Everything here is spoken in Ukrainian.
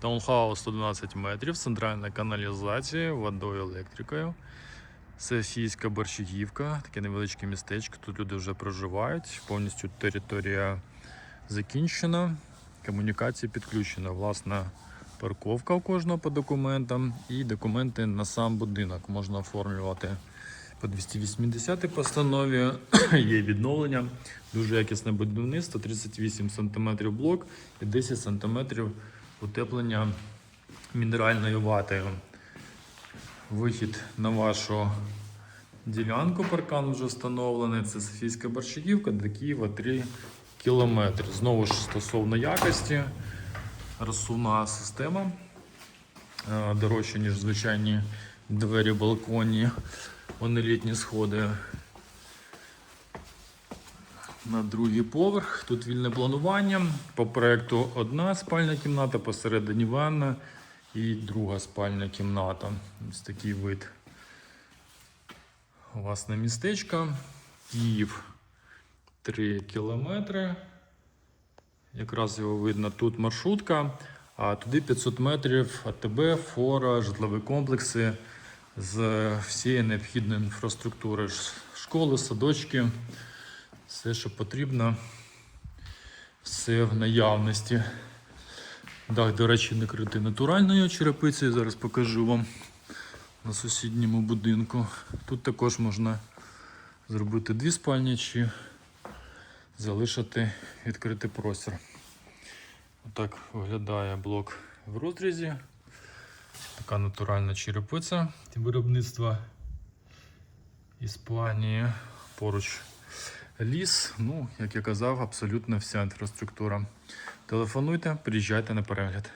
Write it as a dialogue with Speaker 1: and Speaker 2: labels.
Speaker 1: Таунхаус 112 метрів, центральна каналізація, водою, електрикою. Софійська Борщагівка, таке невеличке містечко. Тут люди вже проживають. Повністю територія закінчена, комунікація підключена. Власна парковка у кожного по документам і документи на сам будинок можна оформлювати по 280 постанові. Є відновлення, дуже якісне будівництво, 38 см блок і 10 см утеплення мінеральною ватою. Вихід на вашу ділянку паркан вже встановлений. Це Софійська Борщагівка до Києва 3 кілометри. Знову ж стосовно якості, розсувна система е, дорожче, ніж звичайні двері балконі, літні сходи. На другий поверх. Тут вільне планування. По проекту одна спальна кімната, посередині ванна і друга спальна кімната. Ось такий вид. Власне містечко. Київ 3 кілометри. Якраз його видно тут маршрутка, а туди 500 метрів АТБ, фора, житлові комплекси з всією необхідною інфраструктурою. Школи, садочки, все, що потрібно, все в наявності. Дах, до речі, накритий натуральною черепицею. Зараз покажу вам на сусідньому будинку. Тут також можна зробити дві спальні чи залишити відкритий простір. Отак виглядає блок в розрізі. Така натуральна черепиця виробництва Іспанії. Поруч ліс. Ну, як я казав, абсолютно вся інфраструктура. Телефонуйте, приїжджайте на перегляд.